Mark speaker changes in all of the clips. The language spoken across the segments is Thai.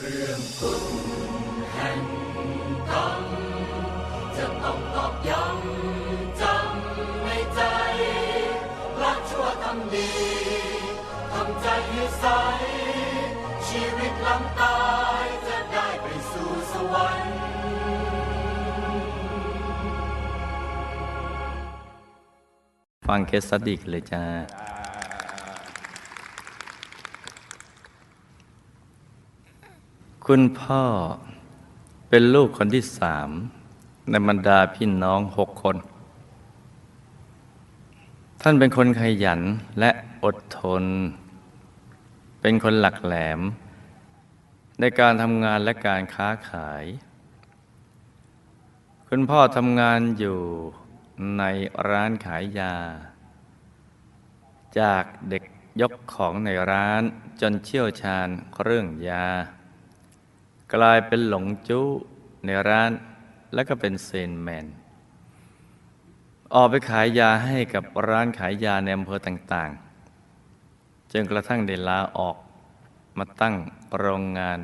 Speaker 1: เรื่องกฎแห่งกรรมจะต้องตอกย้ำจำในใจละชั่วทำดีทำใจให้ใส ชีวิตหลังตายจะได้ไปสู่สวรรค์
Speaker 2: ฟังเคสสตดีกันเลยจ้า คุณพ่อเป็นลูกคนที่สามในบรรดาพี่น้องหกคน ท่านเป็นคนขยันและอดทน เป็นคนหลักแหลม ในการทำงานและการค้าขาย คุณพ่อทำงานอยู่ในร้านขายยา จากเด็กยกของในร้านจนเชี่ยวชาญเรื่องยา กลายเป็นหลงจู้ในร้านและก็เป็นเซนแมน ออกไปขายยาให้กับร้านขายยาในอำเภอต่างๆจนกระทั่งได้ลาออกมาตั้งโรงงาน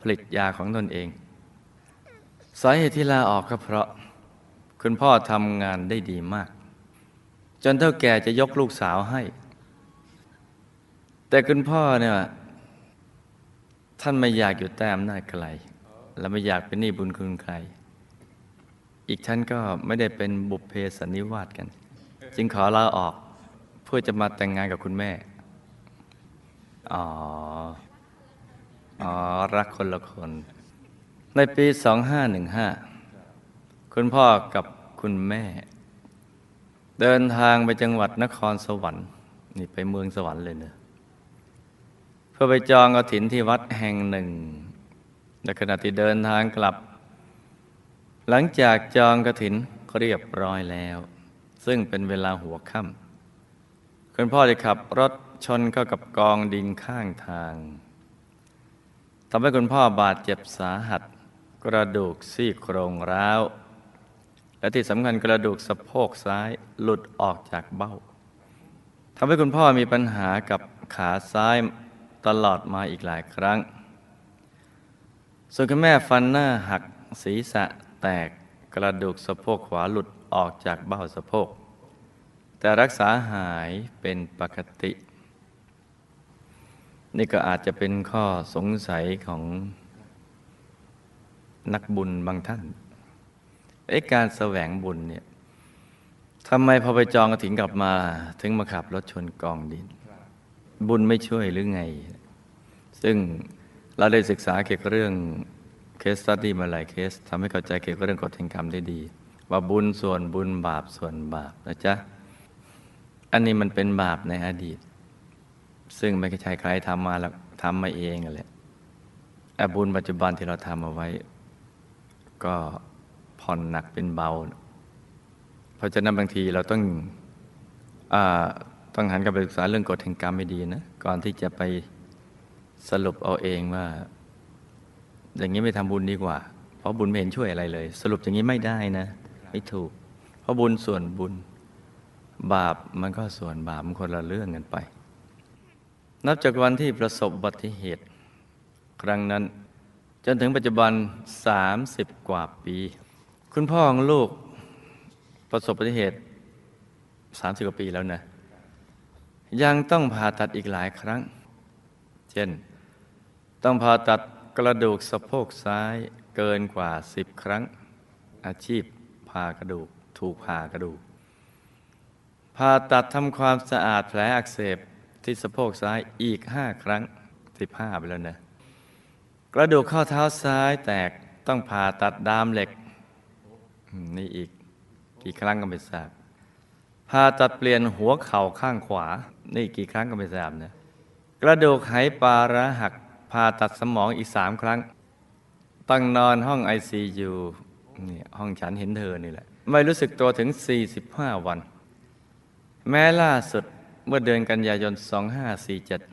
Speaker 2: ผลิตยาของตนเอง สาเหตุที่ลาออกก็เพราะ คุณพ่อทำงานได้ดีมาก จนเท่าแก่จะยกลูกสาวให้ แต่คุณพ่อเนี่ย ท่านไม่อยากอยู่แต้มหน้าจไกลและไม่อยากเป็นหนี้บุญคุณใคร อีกท่านก็ไม่ได้เป็นบุพเพสันนิวาสกัน จึงขอลาออกเพื่อจะมาแต่งงานกับคุณแม่ อ๋อ อ๋อ รักคนละคน ในปี 2515 คุณพ่อกับคุณแม่ เดินทางไปจังหวัดนครสวรรค์ นี่ไปเมืองสวรรค์เลยเนอะ เพื่อไปจองกระถินที่วัดแห่งหนึ่งในขณะที่เดินทางกลับ หลังจากจองกระถินเรียบร้อยแล้ว ซึ่งเป็นเวลาหัวค่ำคุณพ่อได้ขับรถชนเข้ากับกองดินข้างทางทำให้คุณพ่อบาดเจ็บสาหัส กระดูกซี่โครงร้าว และที่สำคัญกระดูกสะโพกซ้ายหลุดออกจากเบ้าทำให้คุณพ่อมีปัญหากับขาซ้าย ตลอดมาอีกหลายครั้ง ส่วนคุณแม่ฟันหน้าหักศีรษะแตกกระดูกสะโพกขวาหลุดออกจากเบ้าสะโพก แต่รักษาหายเป็นปกติ นี่ก็อาจจะเป็นข้อสงสัยของนักบุญบางท่านไอ้การแสวงบุญเนี่ยทำไมพอไปจองกระถิ่นกลับมา ถึงมาขับรถชนกองดิน บุญไม่ช่วยหรือไง ซึ่งเราได้ศึกษาเกี่ยวกับเรื่องเคสตัดดี้มาหลายเคสทำให้เข้าใจเกี่ยวกับเรื่องกฎแห่งกรรมได้ดี ว่าบุญส่วนบุญบาปส่วนบาปนะจ๊ะ อันนี้มันเป็นบาปในอดีต ซึ่งไม่ใช่ใครทำมาแล้วทำมาเองแหละแต่บุญปัจจุบันที่เราทำเอาไว้ ก็ผ่อนหนักเป็นเบา เพราะฉะนั้นบางทีเราต้องอ ต้องหันกลับไปศึกษาเรื่องกฎแห่งกรรมไม่ดีนะ ก่อนที่จะไปสรุปเอาเองว่า อย่างนี้ไม่ทำบุญดีกว่า เพราะบุญไม่เห็นช่วยอะไรเลย สรุปอย่างนี้ไม่ได้นะ ไม่ถูก เพราะบุญส่วนบุญ บาปมันก็ส่วนบาปมันคนละเรื่องกันไป นับจากวันที่ประสบอุบัติเหตุ ครั้งนั้น จนถึงปัจจุบัน 30 กว่าปี คุณพ่อของลูกประสบอุบัติเหตุ 30 กว่าปีแล้วนะ ยังต้องผ่าตัดอีกหลายครั้ง เช่น ต้องผ่าตัดกระดูกสะโพกซ้ายเกินกว่า10ครั้ง อาชีพผ่ากระดูกถูกผ่ากระดูกผ่าตัดทำความสะอาดแผลอักเสบที่สะโพกซ้ายอีกห้าครั้งสิบห้าไปแล้วนะกระดูกข้อเท้าซ้ายแตกต้องผ่าตัดดามเหล็ก นี่อีกกี่ครั้งก็ไม่ทราบ ผ่าตัดเปลี่ยนหัวเข่าข้างขวา นี่กี่ครั้งก็ไม่ทราบนะกระดูกไหปลาระหักผ่าตัดสมองอีกสามครั้งต้องนอนห้องไอซียูนี่ห้องฉันเห็นเธอนี่แหละ ไม่รู้สึกตัวถึง 45 วัน แม้ล่าสุดเมื่อเดือนกันยายน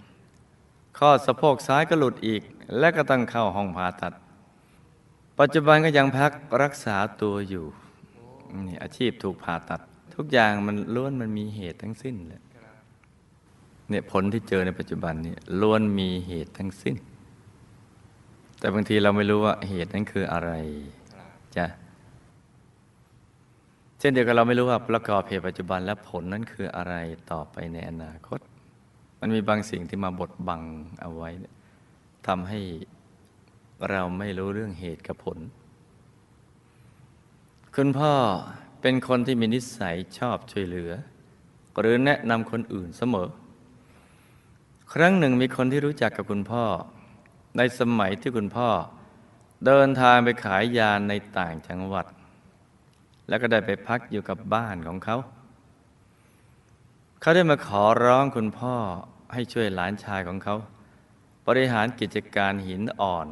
Speaker 2: 2547 ข้อสะโพกซ้ายก็หลุดอีก และก็ต้องเข้าห้องผ่าตัด ปัจจุบันก็ยังพักรักษาตัวอยู่นี่อาชีพถูกผ่าตัด ทุกอย่างมันล้วนมันมีเหตุทั้งสิ้นเลยเนี่ยผลที่เจอในปัจจุบันนี่ล้วนมีเหตุทั้งสิ้น แต่บางทีเราไม่รู้ว่าเหตุนั้นคืออะไรจ้ะเช่นเดียวกันเราไม่รู้ว่าประกอบเหตุปัจจุบันและผลนั้นคืออะไรต่อไปในอนาคต มันมีบางสิ่งที่มาบดบังเอาไว้ทำให้เราไม่รู้เรื่องเหตุกับผล คุณพ่อ เป็นคนที่มีนิสัยชอบช่วยเหลือ หรือแนะนำคนอื่นเสมอ ครั้งหนึ่งมีคนที่รู้จักกับคุณพ่อ ในสมัยที่คุณพ่อ เดินทางไปขายยาในต่างจังหวัด แล้วก็ได้ไปพักอยู่กับบ้านของเขา เขาได้มาขอร้องคุณพ่อให้ช่วยหลานชายของเขา บริหารกิจการหินอ่อน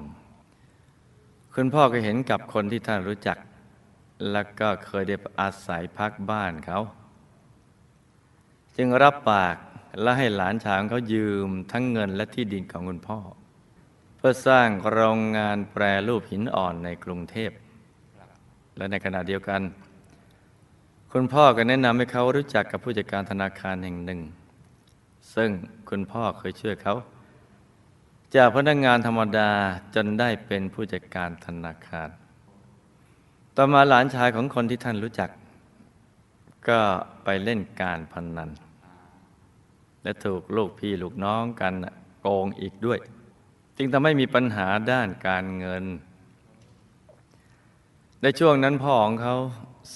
Speaker 2: คุณพ่อก็เห็นกับคนที่ท่านรู้จัก แล้วก็เคยได้อาศัยพักบ้านเขา จึงรับปากและให้หลานชายของเขายืมทั้งเงินและที่ดินของคุณพ่อ เพื่อสร้างโรงงานแปรรูปหินอ่อนในกรุงเทพ และในขณะเดียวกัน คุณพ่อก็แนะนำให้เขารู้จักกับผู้จัดการธนาคารแห่งหนึ่ง ซึ่งคุณพ่อเคยช่วยเขา จากพนักงานธรรมดาจนได้เป็นผู้จัดการธนาคาร ต่อมาหลานชายของคนที่ท่านรู้จัก ก็ไปเล่นการพนนัน และถูกลูกพี่ลูกน้องกันโกงอีกด้วย จึงทำให้มีปัญหาด้านการเงิน ในช่วงนั้นพ่อของเขา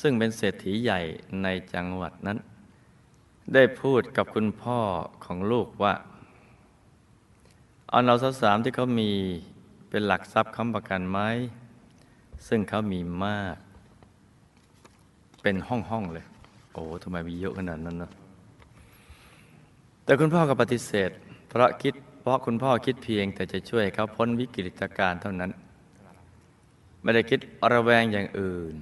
Speaker 2: ซึ่งเป็นเศรษฐีใหญ่ในจังหวัดนั้น ได้พูดกับคุณพ่อของลูกว่าเอาเราสักสามที่เขามีเป็นหลักทรัพย์ค้ำประกันไหม ซึ่งเขามีมาก เป็นห้องห้องเลย โอ้ทำไมมีเยอะขนาดนั้นเนอะแต่คุณพ่อก็ปฏิเสธ เพราะคิดเพราะคุณพ่อคิดเพียง แต่จะช่วยเขาพ้นวิกฤตการณ์เท่านั้น ไม่ได้คิดระแวงอย่างอื่น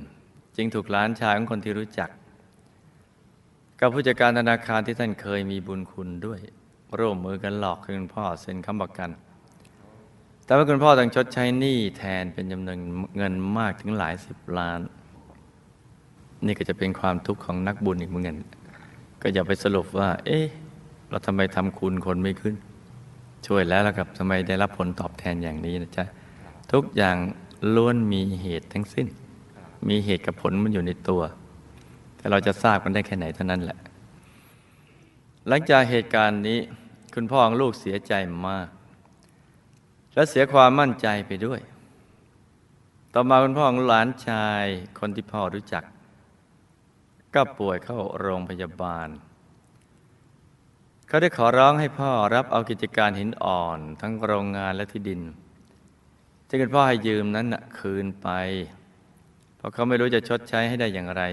Speaker 2: จึงถูกหลานชายของคนที่รู้จัก กับผู้จัดการธนาคารที่ท่านเคยมีบุญคุณด้วย ร่วมมือกันหลอกคุณพ่อเซ็นค้ำประกัน แต่ว่าคุณพ่อต้องชดใช้หนี้แทนเป็นจำนวนเงินมากถึงหลายสิบล้าน นี่ก็จะเป็นความทุกข์ของนักบุญอีกเหมือนกันก็อย่าไปสรุปว่า เอ๊ะ เราทำไมทำคุณคนไม่ขึ้น ช่วยแล้วแล้วกับทำไมได้รับผลตอบแทนอย่างนี้นะจ๊ะ ทุกอย่างล้วนมีเหตุทั้งสิ้น มีเหตุกับผลมันอยู่ในตัว แต่เราจะทราบกันได้แค่ไหนเท่านั้นแหละ หลังจากเหตุการณ์นี้ คุณพ่อของลูกเสียใจมาก และเสียความมั่นใจไปด้วย ต่อมาคุณพ่อของหลานชายคนที่พ่อรู้จัก ก็ป่วยเข้าโรงพยาบาล เขาได้ขอร้องให้พ่อรับเอากิจการหินอ่อนทั้งโรงงานและที่ดินที่คุณพ่อให้ยืมนั้นนะคืนไป เพราะเขาไม่รู้จะชดใช้ให้ได้อย่างไร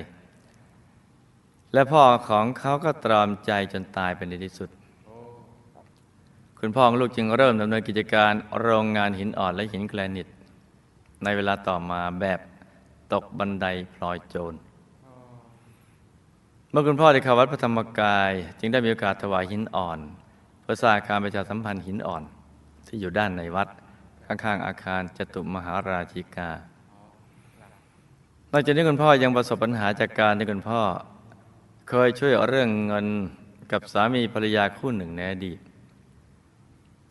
Speaker 2: และพ่อของเขาก็ตรอมใจจนตายเป็นในที่สุด คุณพ่อของลูกจึงเริ่มดำเนินกิจการโรงงานหินอ่อนและหินแกรนิต ในเวลาต่อมาแบบตกบันไดพลอยโจร เมื่อคุณพ่อได้เข้าวัดพระธรรมกาย จึงได้มีโอกาสถวายหินอ่อนเพื่อสร้างอาคารประชาสัมพันธ์หินอ่อน ที่อยู่ด้านในวัดข้างๆอาคารจตุมหาราชิกานอกจากนี้คุณพ่อยังประสบปัญหาจากการที่คุณพ่อ เคยช่วยเรื่องเงินกับสามีภรรยาคู่หนึ่งในอดีต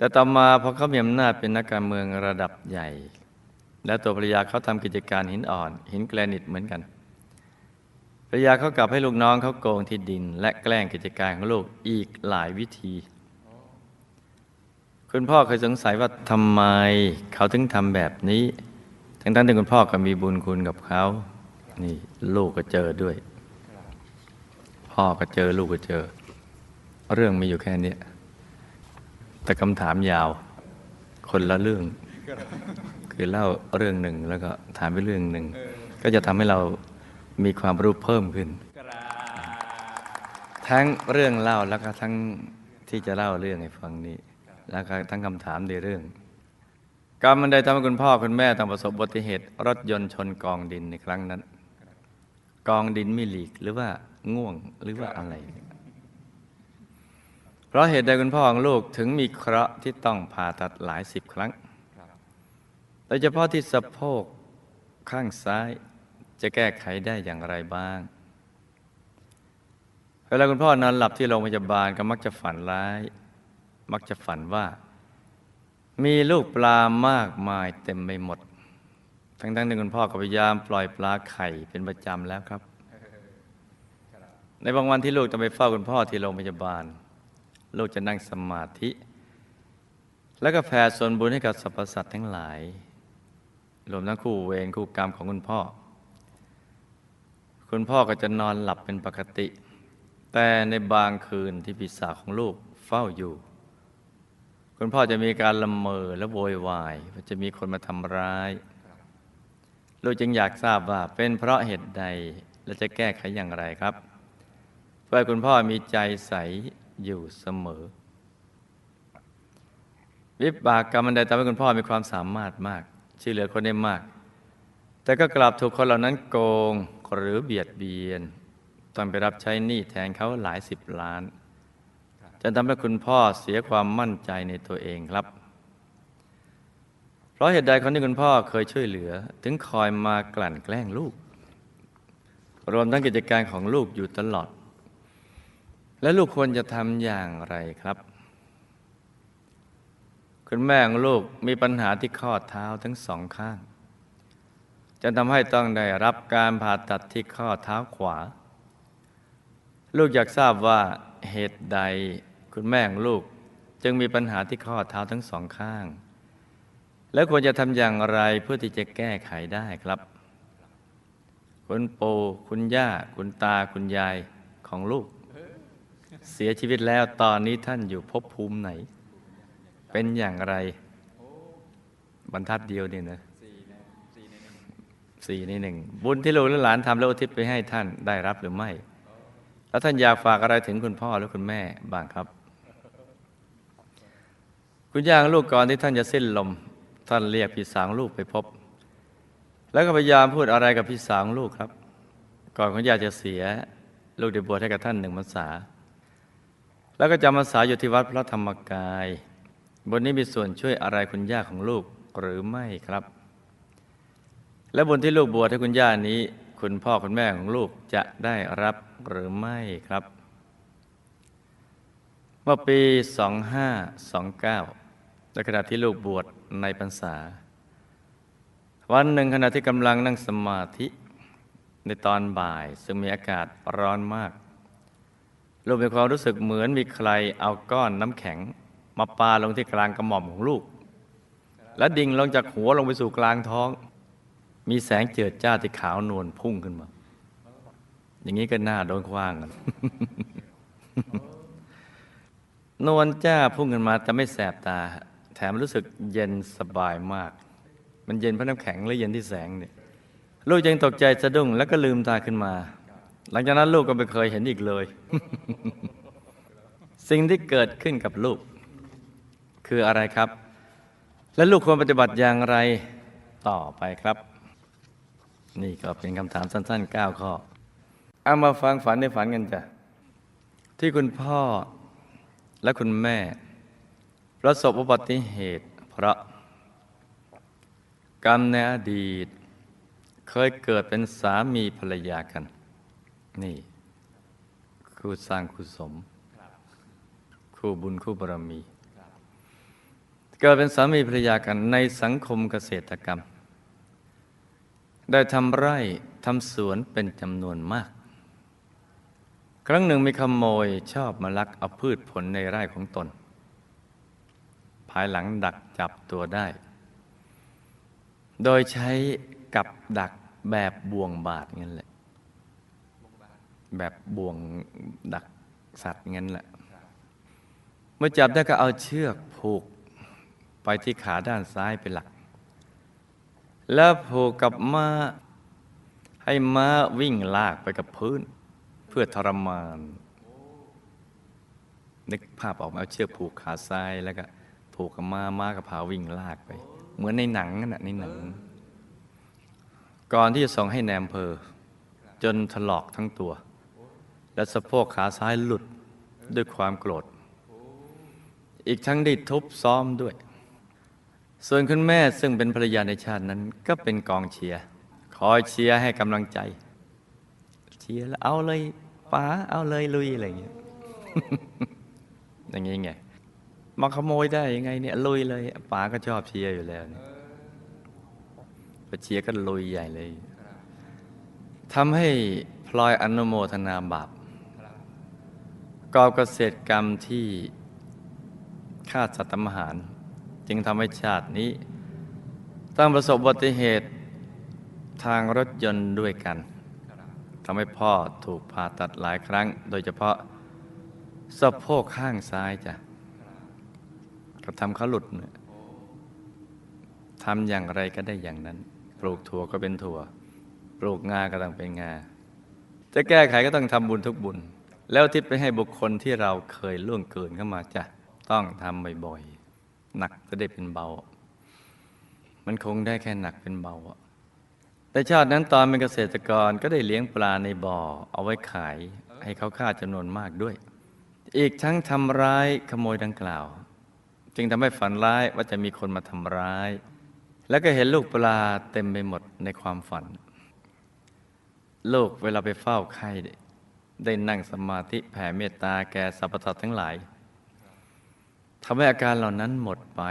Speaker 2: แต่ต่อมาพอเขามีอำนาจเป็นนักการเมืองระดับใหญ่ และตัวภรรยาเขาทำกิจการหินอ่อน หินแกรนิตเหมือนกันภรรยาเขากลับให้ลูกน้องเขาโกงที่ดิน และแกล้งกิจการของลูกอีกหลายวิธี คุณพ่อเคยสงสัยว่าทำไมเขาถึงทำแบบนี้ ทั้งๆที่คุณพ่อก็มีบุญคุณกับเขานี่ลูกก็เจอด้วย พ่อก็เจอลูกก็เจอ เรื่องมีอยู่แค่นี้ แต่คำถามยาว คนละเรื่อง คือเล่าเรื่องหนึ่งแล้วก็ถามไปเรื่องหนึ่ง ก็จะทำให้เรามีความรู้เพิ่มขึ้น ทั้งเรื่องเล่าแล้วก็ทั้งที่จะเล่าเรื่องให้ฟังนี้ แล้วก็ทั้งคำถามในเรื่องกรรมมันใดทำให้คุณพ่อคุณแม่ต้องประสบอุบัติเหตุรถยนต์ชนกองดินในครั้งนั้น กองดินไม่หลีกหรือว่าง่วงหรือว่าอะไร เพราะเหตุใดคุณพ่อของลูกถึงมีเคราะห์ที่ต้องผ่าตัดหลายสิบครั้ง โดยเฉพาะที่สะโพกข้างซ้ายจะแก้ไขได้อย่างไรบ้าง เวลาคุณพ่อนอนหลับที่โรงพยาบาลก็มักจะฝันร้าย มักจะฝันว่า มีลูกปลามากมายเต็มไปหมด ทั้งทั้งที่คุณพ่อก็พยายามปล่อยปลาไข่เป็นประจำแล้วครับ ในบางวันที่ลูกจะไปเฝ้าคุณพ่อที่โรงพยาบาล ลูกจะนั่งสมาธิ แล้วก็แผ่ส่วนบุญให้กับสรรพสัตว์ทั้งหลาย รวมทั้งคู่เวรคู่กรรมของคุณพ่อ คุณพ่อก็จะนอนหลับเป็นปกติ แต่ในบางคืนที่พี่สาวของลูกเฝ้าอยู่ คุณพ่อจะมีการละเมอและโวยวายว่าจะมีคนมาทำร้าย ลูกจึงอยากทราบว่าเป็นเพราะเหตุใดและจะแก้ไขอย่างไรครับเพื่อให้คุณพ่อมีใจใส อยู่เสมอ วิบากกรรมอันใดทำให้คุณพ่อมีความสามารถมากช่วยเหลือคนได้มาก แต่ก็กลับถูกคนเหล่านั้นโกงหรือเบียดเบียนต้องไปรับใช้หนี้แทนเขาหลายสิบล้านจนทำให้คุณพ่อเสียความมั่นใจในตัวเองครับ เพราะเหตุใดคนที่คุณพ่อเคยช่วยเหลือ ถึงคอยมากลั่นแกล้งลูก รวมทั้งกิจการของลูกอยู่ตลอด และลูกควรจะทำอย่างไรครับ คุณแม่ของลูกมีปัญหาที่ข้อเท้าทั้งสองข้างจนทำให้ต้องได้รับการผ่าตัดที่ข้อเท้าขวา ลูกอยากทราบว่าเหตุใดคุณแม่ของลูกจึงมีปัญหาที่ข้อเท้าทั้งสองข้าง และควรจะทำอย่างไรเพื่อที่จะแก้ไขได้ครับ คุณปู่คุณย่า คุณตาคุณยายของลูก เสียชีวิตแล้วตอนนี้ท่านอยู่ภพภูมิไหน เป็นอย่างไร บรรทัดเดียวนี่นะสี่ในหนึ่งบุญที่ลูกและหลานทำแล้วอุทิศไปให้ท่านได้รับหรือไม่ แล้วท่านอยากฝากอะไรถึงคุณพ่อและคุณแม่บ้างครับ คุณย่างลูกก่อนที่ท่านจะสิ้นลม ท่านเรียกพี่สาวของลูกไปพบ แล้วก็พยายามพูดอะไรกับพี่สาวของลูกครับ ก่อนคุณย่าจะเสีย ลูกได้บวชให้กับท่านหนึ่งพรรษา แล้วก็จำพรรษาอยู่ที่วัดพระธรรมกาย บนนี้มีส่วนช่วยอะไรคุณย่าของลูกหรือไม่ครับ และบนที่ลูกบวชให้คุณย่านี้ คุณพ่อคุณแม่ของลูกจะได้รับหรือไม่ครับ เมื่อปี 2529ในขณะที่ลูกบวชในพรรษา วันหนึ่งขณะที่กำลังนั่งสมาธิในตอนบ่ายซึ่งมีอากาศร้อนมาก ลูกมีความรู้สึกเหมือนมีใครเอาก้อนน้ำแข็ง มาปาลงที่กลางกระหม่อมของลูก และดิ่งลงจากหัวลงไปสู่กลางท้อง มีแสงเจิดจ้าที่ขาวนวลพุ่งขึ้นมา อย่างนี้ก็น่าโดนคว้างกันนวลจ้าพุ่งขึ้นมาแต่ไม่แสบตา แถมรู้สึกเย็นสบายมาก มันเย็นเพราะน้ำแข็งหรือเย็นที่แสงเนี่ยลูกยังตกใจสะดุ้งแล้วก็ลืมตาขึ้นมา หลังจากนั้นลูกก็ไม่เคยเห็นอีกเลย สิ่งที่เกิดขึ้นกับลูก คืออะไรครับ และลูกควรปฏิบัติอย่างไรต่อไปครับ นี่ก็เป็นคำถามสั้นๆ9ข้อเอามาฟังฝันในฝันกันจ้ะที่คุณพ่อและคุณแม่ ประสบอุบัติเหตุเพราะ กรรมในอดีต เคยเกิดเป็นสามีภรรยากัน นี่คู่สร้างคู่สม คู่บุญคู่บารมี เกิดเป็นสามีภรรยากันในสังคมเกษตรกรรม ได้ทำไร่ทำสวนเป็นจำนวนมาก ครั้งหนึ่งมีขโมยชอบมาลักเอาพืชผลในไร่ของตน ภายหลังดักจับตัวได้ โดยใช้กับดักแบบบ่วงบาดงั้นแหละ แบบบ่วงดักสัตว์งั้นแหละ เมื่อจับได้ก็เอาเชือกผูกไปที่ขาด้านซ้ายเป็นหลัก แล้วผูกกับม้าให้ม้าวิ่งลากไปกับพื้น เพื่อทรมาน นึกภาพออกมาเอาเชือกผูกขาซ้ายแล้วก็ผูกกับม้าม้ากับพาวิ่งลากไป เหมือนในหนังน่ะในหนัง ก่อนที่จะส่งให้แนมเพอจนถลอกทั้งตัว และสะโพกขาซ้ายหลุดด้วยความโกรธ อีกทั้งได้ทุบซ้อมด้วย ส่วนคุณแม่ซึ่งเป็นภรรยาในชาตินั้น ก็เป็นกองเชียร์คอยเชียร์ให้กำลังใจ เชียร์แล้วเอาเลยป๋าเอาเลยลุยอะไรอย่างเงี้ยอย่างงี้ไงมาขโมยได้ยังไงเนี่ยลุยเลยป๋าก็ชอบเชียร์อยู่แล้วเนี่ยพอเชียร์ก็ลุยใหญ่เลยทำให้พลอยอนุโมทนาบาป กอบเกษตรกรรมที่ฆ่าสัตว์ทำอาหาร จึงทำให้ชาตินี้ ต้องประสบอุบัติเหตุทางรถยนต์ด้วยกันทำให้พ่อถูกผ่าตัดหลายครั้ง โดยเฉพาะสะโพกข้างซ้ายจ้ะก็ทำเขาหลุดเนี่ยทำอย่างไรก็ได้อย่างนั้น ปลูกถั่วก็เป็นถั่ว ปลูกงาก็ต้องเป็นงา จะแก้ไขก็ต้องทำบุญทุกบุญ แล้วทิศไปให้บุคคลที่เราเคยล่วงเกินเข้ามาจ้ะต้องทำบ่อยๆหนักจะได้เป็นเบา มันคงได้แค่หนักเป็นเบาแต่ชาตินั้นตอนเป็นเกษตรกรก็ได้เลี้ยงปลาในบ่อ เอาไว้ขายให้เขาฆ่าจำนวนมากด้วย อีกทั้งทำร้ายขโมยดังกล่าว จึงทำให้ฝันร้ายว่าจะมีคนมาทำร้าย แล้วก็เห็นลูกปลาเต็มไปหมดในความฝัน ลูกเวลาไปเฝ้าไข้ ได้นั่งสมาธิแผ่เมตตาแก่สรรพสัตว์ทั้งหลายทำให้อาการเหล่านั้นหมดไป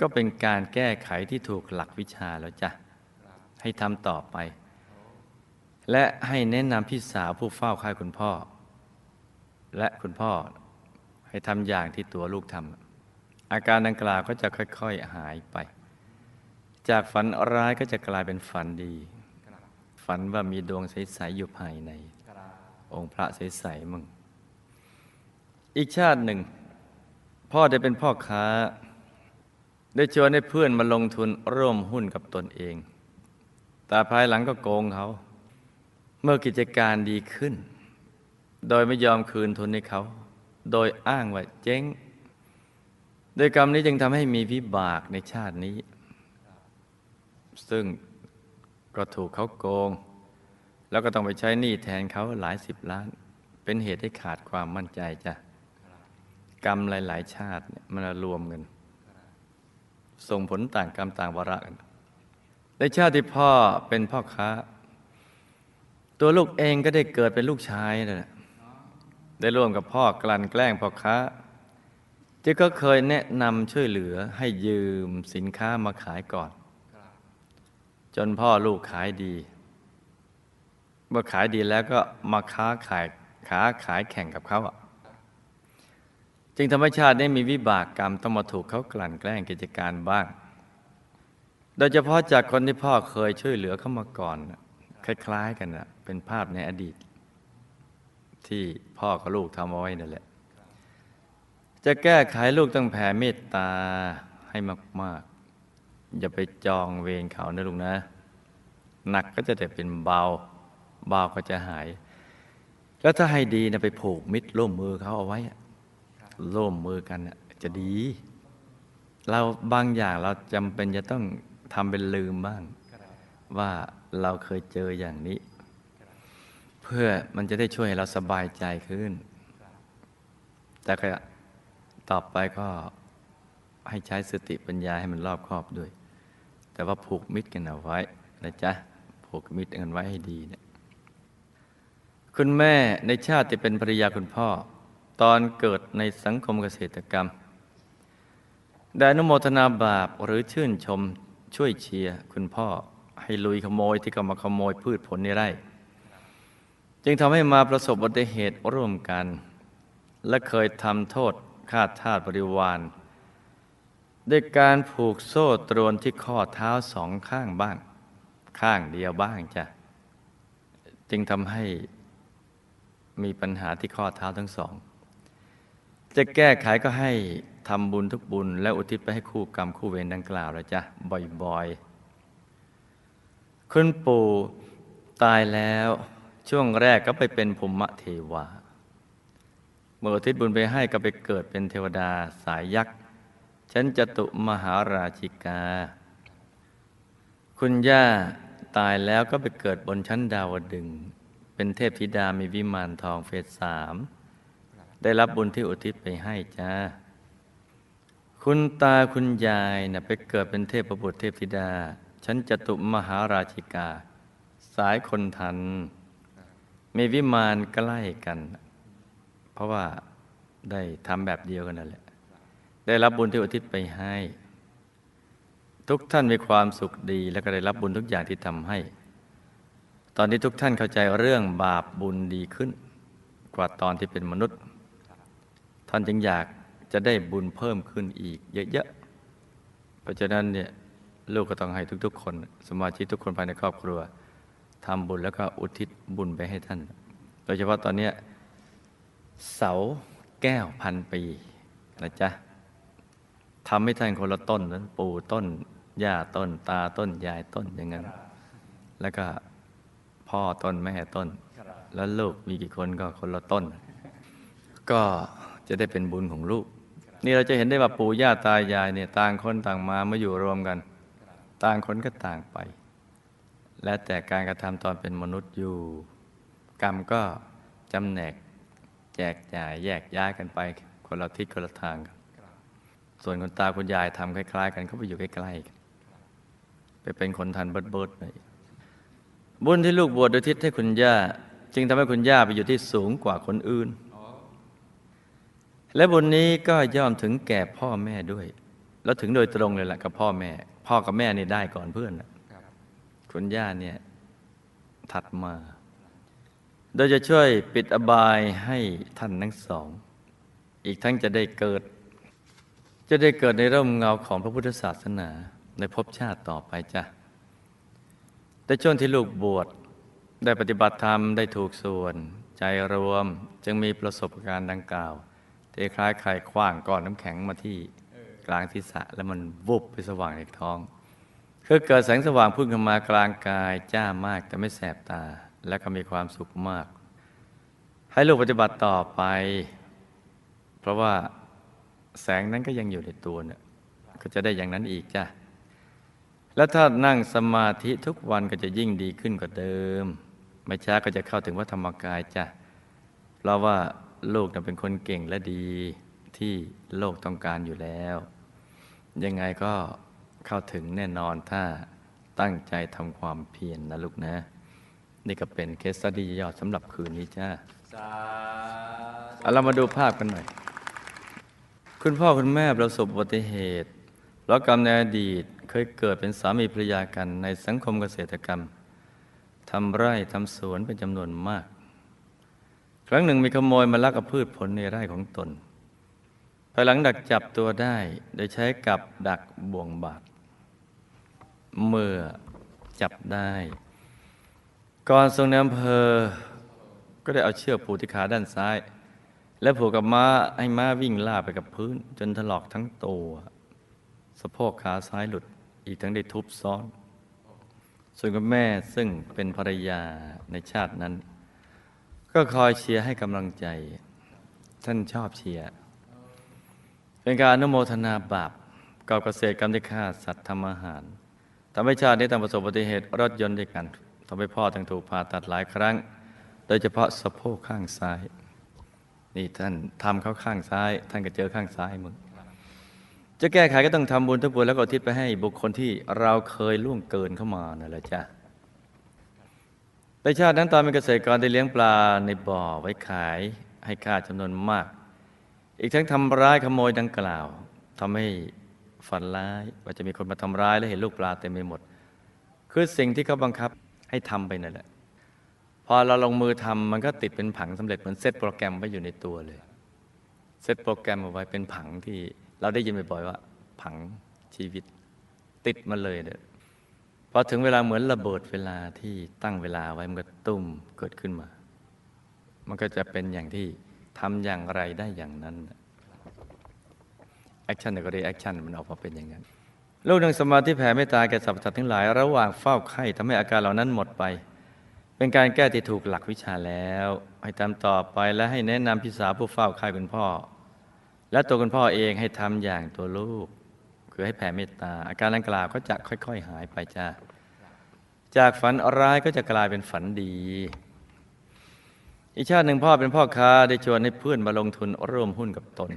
Speaker 2: ก็เป็นการแก้ไขที่ถูกหลักวิชาแล้วจ้ะ ให้ทำต่อไป และให้แนะนำพี่สาวผู้เฝ้าค่ายคุณพ่อ และคุณพ่อให้ทำอย่างที่ตัวลูกทำอาการดังกล่าวก็จะค่อย ๆ หายไป จากฝันร้ายก็จะกลายเป็นฝันดี ฝันว่ามีดวงใส ๆ อยู่ภายใน องค์พระใสๆมึง อีกชาติหนึ่ง พ่อได้เป็นพ่อค้า ได้ชวนให้เพื่อนมาลงทุนร่วมหุ้นกับตนเอง แต่ภายหลังก็โกงเขา เมื่อกิจการดีขึ้น โดยไม่ยอมคืนทุนให้เขา โดยอ้างว่าเจ๊ง โดยกรรมนี้จึงทำให้มีวิบากในชาตินี้ ซึ่งก็ถูกเขาโกง แล้วก็ต้องไปใช้หนี้แทนเขาหลายสิบล้าน เป็นเหตุให้ขาดความมั่นใจจ้ะกรรมหลาย ๆ ชาติเนี่ยมันรวมกันส่งผลต่างกรรมต่างวาระกันในชาติที่พ่อเป็นพ่อค้า ตัวลูกเองก็ได้เกิดเป็นลูกชายนั่นแหละได้ร่วมกับพ่อกลั่นแกล้งพ่อค้าที่ก็เคยแนะนำช่วยเหลือให้ยืมสินค้ามาขายก่อน จนพ่อลูกขายดี เมื่อขายดีแล้วก็มาค้าขายค้าขายแข่งกับเขาอะจึงธรรมชาติได้มีวิบากกรรมต้องมาถูกเขากลั่นแกล้งกิจการบ้าง โดยเฉพาะจากคนที่พ่อเคยช่วยเหลือเขามาก่อน คล้าย ๆ กันนะเป็นภาพในอดีต ที่พ่อกับลูกทำเอาไว้นั่นแหละ จะแก้ไขลูกต้องแผ่เมตตาให้มาก ๆ อย่าไปจองเวรเขานะลูกนะ หนักก็จะได้เป็นเบา บาก็จะหาย แล้วถ้าให้ดีนะไปผูกมิตรร่วมมือเขาเอาไว้ร่วมมือกันจะดี เราบางอย่างเราจำเป็นจะต้องทำเป็นลืมบ้าง ว่าเราเคยเจออย่างนี้ เพื่อมันจะได้ช่วยให้เราสบายใจขึ้น แต่ก็ต่อไปก็ให้ใช้สติปัญญาให้มันรอบครอบด้วย แต่ว่าผูกมิตรกันเอาไว้นะจ๊ะผูกมิตรกันไว้ให้ดีเนี่ย คุณแม่ในชาติที่เป็นภรรยาคุณพ่อ ตอนเกิดในสังคมเกษตรกรรม ได้นุโมทนาบาปหรือชื่นชมช่วยเชียร์คุณพ่อ ให้ลุยขโมยที่เขามาขโมยพืชผลในไร่ จึงทำให้มาประสบอุบัติเหตุร่วมกัน และเคยทำโทษฆ่าทาสบริวารด้วยการผูกโซ่ตรวนที่ข้อเท้าสองข้างบ้าง ข้างเดียวบ้างจ้ะจึงทำให้ มีปัญหาที่ข้อเท้าทั้งสอง จะแก้ไขก็ให้ทำบุญทุกบุญ และอุทิศไปให้คู่กรรมคู่เวรดังกล่าวแล้วจ้ะบ่อยๆ คุณปู่ตายแล้วช่วงแรกก็ไปเป็นภูมิเทวาเมื่ออุทิศบุญไปให้ก็ไปเกิดเป็นเทวดาสายยักษ์ชั้นจตุมหาราชิกา คุณย่าตายแล้วก็ไปเกิดบนชั้นดาวดึง เป็นเทพธิดามีวิมานทองเฟสสามได้รับบุญที่อุทิศไปให้จ้า คุณตาคุณยายนะไปเกิดเป็นเทพบุตรเทพธิดา ชั้นจตุมหาราชิกา สายคนทัน มีวิมานใกล้กัน เพราะว่าได้ทำแบบเดียวกันนั่นแหละ ได้รับบุญที่อุทิศไปให้ ทุกท่านมีความสุขดี และก็ได้รับบุญทุกอย่างที่ทำให้ อนนี้ทุกท่านเข้าใจเรื่องบาปบุญดีขึ้น กว่าตอนที่เป็นมนุษย์ ท่านจึงอยากจะได้บุญเพิ่มขึ้นอีกเยอะๆ เพราะฉะนั้นเนี่ยลูกก็ต้องให้ทุกๆ คน สมาชิกทุกคนภายในครอบครัวทำบุญแล้วก็อุทิศบุญไปให้ท่าน โดยเฉพาะตอนเนี้เสาแก้วพันปีนะจ๊ะทำให้ท่านคนละต้นนั้นปู่ต้นย่าต้นตาต้นยายต้นอย่างนั้นแล้วก็ พ่อต้นแม่ต้น แล้วลูกมีกี่คนก็คนละต้น ก็จะได้เป็นบุญของลูก นี่เราจะเห็นได้ว่าปู่ย่าตายายเนี่ยต่างคนต่างมามาอยู่รวมกัน ต่างคนก็ต่างไป และแต่การกระทำตอนเป็นมนุษย์อยู่ กรรมก็จำแนกแจกจ่ายแยกย้ายกันไป คนละทิศคนละทางกันส่วนคุณตาคุณยายทำคล้าย ๆ กันเขาไปอยู่ใกล้ๆกันไปเป็นคนทันเบิดเบิดๆไป บุญที่ลูกบวชโดยทิศให้คุณย่า จึงทำให้คุณย่าไปอยู่ที่สูงกว่าคนอื่น และบุญนี้ก็ย่อมถึงแก่พ่อแม่ด้วย แล้วถึงโดยตรงเลยแหละกับพ่อแม่ พ่อกับแม่นี่ได้ก่อนเพื่อนน่ะคุณย่าเนี่ยถัดมา โดยจะช่วยปิดอบายให้ท่านทั้งสอง อีกทั้งจะได้เกิด จะได้เกิดในร่มเงาของพระพุทธศาสนาในภพชาติต่อไปจ้ะ แต่ช่วงที่ลูกบวชได้ปฏิบัติธรรมได้ถูกส่วน ใจรวมจึงมีประสบการณ์ดังกล่าวที่คล้ายใครคว้างก้อนน้ำแข็งมาที่กลางศีรษะแล้วมันวุบไปสว่างในท้อง คือเกิดแสงสว่างพุ่งขึ้นมากลางกายจ้ามากแต่ไม่แสบตา และก็มีความสุขมาก ให้ลูกปฏิบัติต่อไป เพราะว่าแสงนั้นก็ยังอยู่ในตัวเนี่ยก็จะได้อย่างนั้นอีกจ้ะ แล้วถ้านั่งสมาธิทุกวันก็จะยิ่งดีขึ้นกว่าเดิม ไม่ช้าก็จะเข้าถึงวัดธรรมกายจ้ะเพราะว่าลูกนั้นเป็นคนเก่งและดีที่โลกต้องการอยู่แล้ว ยังไงก็เข้าถึงแน่นอนถ้าตั้งใจทำความเพียรนนะลูกนะ นี่ก็เป็นเคสสตี้ยอดสำหรับคืนนี้จ้าเอาเรามาดูภาพกันหน่อย คุณพ่อคุณแม่ประสบอุบัติเหตุเพราะกรรมในอดีต เคยเกิดเป็นสามีภรรยากันในสังคมเกษตรกรรมทำไร่ทำสวนเป็นจำนวนมาก ครั้งหนึ่งมีขโมยมาลักเอาพืชผลในไร่ของตนภายหลังดักจับตัวได้โดยใช้กับดักบ่วงบาดเมื่อจับได้ ก่อนทรงในอำเภอ ก็ได้เอาเชือกผูกที่ขาด้านซ้าย และผูกกับม้าให้ม้าวิ่งล่าไปกับพื้น จนถลอกทั้งตัว สะโพกขาซ้ายหลุด อีกทั้งได้ทุบซ้อน ส่วนกับแม่ซึ่งเป็นภรรยาในชาตินั้น ก็คอยเชียร์ให้กำลังใจ ท่านชอบเชียร์เป็นการอนุโมทนาบาปกับเกษตรกรรมที่ฆ่าสัตว์ทำอาหารทำให้ชาตินี้ต้องประสบอุบัติเหตุรถยนต์ด้วยกันทำให้พ่อต้องถูกผ่าตัดหลายครั้ง โดยเฉพาะสะโพกข้างซ้าย นี่ท่านทำเข้าข้างซ้าย ท่านก็เจอข้างซ้ายมึง จะแก้ไขก็ต้องทำบุญทุกบุญแล้วก็ทิศไปให้บุคคลที่เราเคยล่วงเกินเข้ามานั่นแหละจ้ะในชาตินั้นตอนเป็นเกษตรกรได้เลี้ยงปลาในบ่อไว้ขายให้ค่าจำนวนมาก อีกทั้งทำร้ายขโมยดังกล่าวทำให้ฝันร้ายว่าจะมีคนมาทำร้ายและเห็นลูกปลาเต็มไปหมด คือสิ่งที่เขาบังคับให้ทำไปนั่นแหละ พอเราลงมือทำมันก็ติดเป็นผังสำเร็จเหมือนเซตโปรแกรมไว้อยู่ในตัวเลย เซตโปรแกรมเอาไว้เป็นผังที่ เราได้ยินบ่อยๆว่า ผังชีวิต ติดมาเลยเนี่ยพอถึงเวลาเหมือนระเบิดเวลาที่ตั้งเวลาไว้มันก็ตุ้มเกิดขึ้นมา มันก็จะเป็นอย่างที่ทำอย่างไรได้อย่างนั้นแอคชั่นก็ได้แอคชั่นมันออกมาเป็นอย่างนั้นลูกนั่งสมาธิแผ่เมตตาแก่สรรพสัตว์ทั้งหลาย ระหว่างเฝ้าไข้ทำให้อาการเหล่านั้นหมดไป เป็นการแก้ที่ถูกหลักวิชาแล้ว ให้ทำต่อไปและให้แนะนำพี่สาวผู้เฝ้าไข้คุณพ่อ และตัวคุณพ่อเองให้ทำอย่างตัวลูก คือให้แผ่เมตตา อาการดังกล่าวก็จะค่อย ๆ หายไปจ้าจากฝันร้ายก็จะกลายเป็นฝันดี อีกชาติหนึ่งพ่อเป็นพ่อค้าได้ชวนให้เพื่อนมาลงทุนร่วมหุ้นกับตน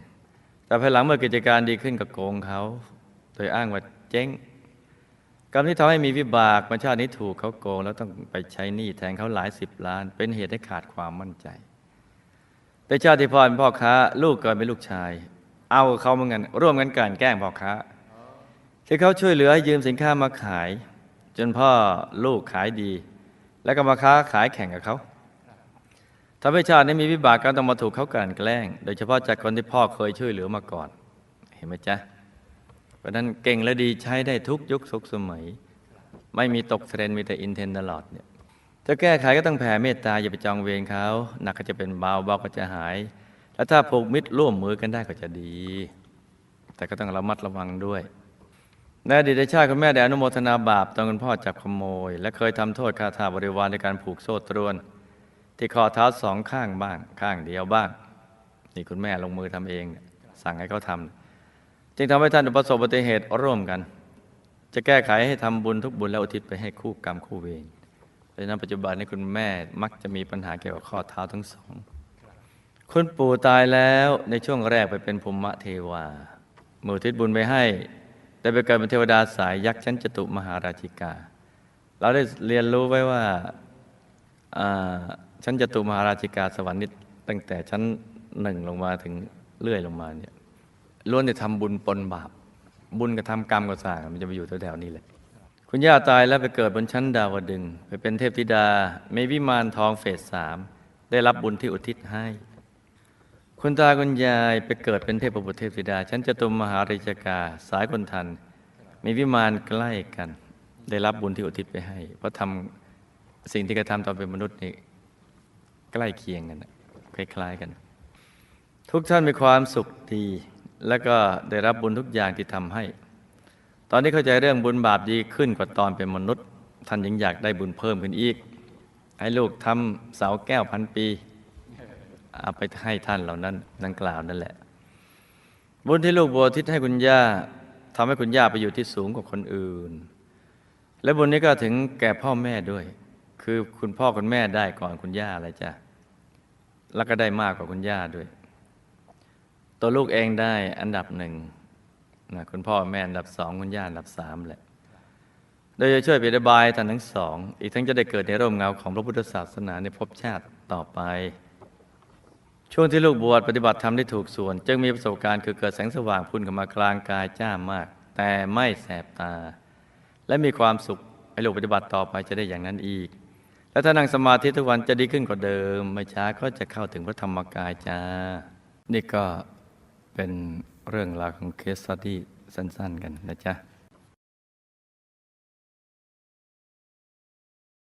Speaker 2: แต่ภายหลังเมื่อกิจการดีขึ้นกับโกงเขา โดยอ้างว่าเจ๊งกรรมที่ทำให้มีวิบากมาชาตินี้ถูกเขาโกง แล้วต้องไปใช้หนี้แทนเขาหลายสิบล้าน เป็นเหตุให้ขาดความมั่นใจ แต่ชาติพ่อเป็นพ่อค้า ลูกเกิดเป็นลูกชาย เอาเขาเหมือนกันร่วมกันกลั่นแกล้งพ่อค้าคือเขาช่วยเหลือให้ยืมสินค้ามาขาย จนพ่อลูกขายดี แล้วก็มาค้าขายแข่งกับเขาทำให้ชาตินี้มีวิบากกรรมต้องมาถูกเขากลั่นแกล้ง โดยเฉพาะจากคนที่พ่อเคยช่วยเหลือมาก่อน เห็นไหมจ๊ะเพราะนั้นเก่งและดีใช้ได้ทุกยุคทุกสมัย ไม่มีตกเทรนด์มีแต่อินเทนตลอดเนี่ย จะแก้ไขก็ต้องแผ่เมตตาอย่าไปจองเวรเขาหนักก็จะเป็นเบาเบาก็จะหาย แล้วถ้าผูกมิตรร่วมมือกันได้ก็จะดี แต่ก็ต้องระมัดระวังด้วยในอดีตชาติคุณแม่ได้อนุโมทนาบาปตอนคุณพ่อจับขโมย และเคยทำโทษคาถาบริวารในการผูกโซ่ตรวน ที่ข้อเท้าสองข้างบ้าง ข้างเดียวบ้าง นี่คุณแม่ลงมือทำเอง สั่งให้เขาทำจึงทำให้ท่านประสบอุบัติเหตุร่วมกัน จะแก้ไขให้ทำบุญทุกบุญแล้วอุทิศไปให้คู่กรรมคู่เวร เพราะฉะนั้นปัจจุบันนี้คุณแม่มักจะมีปัญหาเกี่ยวกับข้อเท้าทั้งสอง คุณปู่ตายแล้วในช่วงแรกไปเป็นภูมิเทวามื่อทิศบุญไปให้ได้ไปเกิดเป็นเทวดาสายยักษ์ชั้นจตุมหาราชิกา เราได้เรียนรู้ไว้ว่าอ่าชั้นจตุมหาราชิกาสวรรค์นี่ตั้งแต่ชั้นหนึ่งลงมาถึงเลื่อยลงมาเนี่ยล้วนจะทำบุญปนบาป บุญกับทำกรรมก็สร้างมันจะไปอยู่แถวๆนี้แหละ คุณย่าตายแล้วไปเกิดบนชั้นดาวดึง ไปเป็นเทพธิดามีวิมานทองเฟสสามได้รับบุญที่อุทิศให้ คุณตาคุณยายไปเกิดเป็นเทพบุตรเทพธิดา ชั้นจตุมมหาราชกาสายคนทัน มีวิมานใกล้กัน ได้รับบุญที่อุทิศไปให้ เพราะทำสิ่งที่กระทำตอนเป็นมนุษย์นี่ใกล้เคียงกันคล้ายๆกัน ทุกท่านมีความสุขดี แล้วก็ได้รับบุญทุกอย่างที่ทำให้ ตอนนี้เข้าใจเรื่องบุญบาปดีขึ้นกว่าตอนเป็นมนุษย์ ท่านยังอยากได้บุญเพิ่มขึ้นอีก ให้ลูกทำเสาแก้วพันปีเอาไปให้ท่านเหล่านั้นดังกล่าวนั่นแหละ บุญที่ลูกบัวทิศให้คุณย่าทำให้คุณย่าไปอยู่ที่สูงกว่าคนอื่น และบุญนี้ก็ถึงแก่พ่อแม่ด้วย คือคุณพ่อคุณแม่ได้ก่อนคุณย่าอะไรจ้ะแล้วก็ได้มากกว่าคุณย่าด้วย ตัวลูกเองได้อันดับหนึ่ง นะคุณพ่อแม่อันดับสองคุณย่าอันดับสามแหละ โดยจะช่วยประบายท่านทั้งสอง อีกทั้งจะได้เกิดในร่มเงาของพระพุทธศาสนาในภพชาติต่อไป ช่วงที่ลูกบวชปฏิบัติธรรมได้ถูกส่วน จึงมีประสบการณ์คือเกิดแสงสว่างพุ่นเข้ามากลางกายจ้ามาก แต่ไม่แสบตา และมีความสุขให้ลูกปฏิบัติต่อไปจะได้อย่างนั้นอีก และถ้านั่งสมาธิทุกวันจะดีขึ้นกว่าเดิม ไม่ช้าก็จะเข้าถึงพระธรรมกายจ้า นี่ก็เป็น เรื่องราวของเคสสตี้สั้น ๆ กันนะจ๊ะ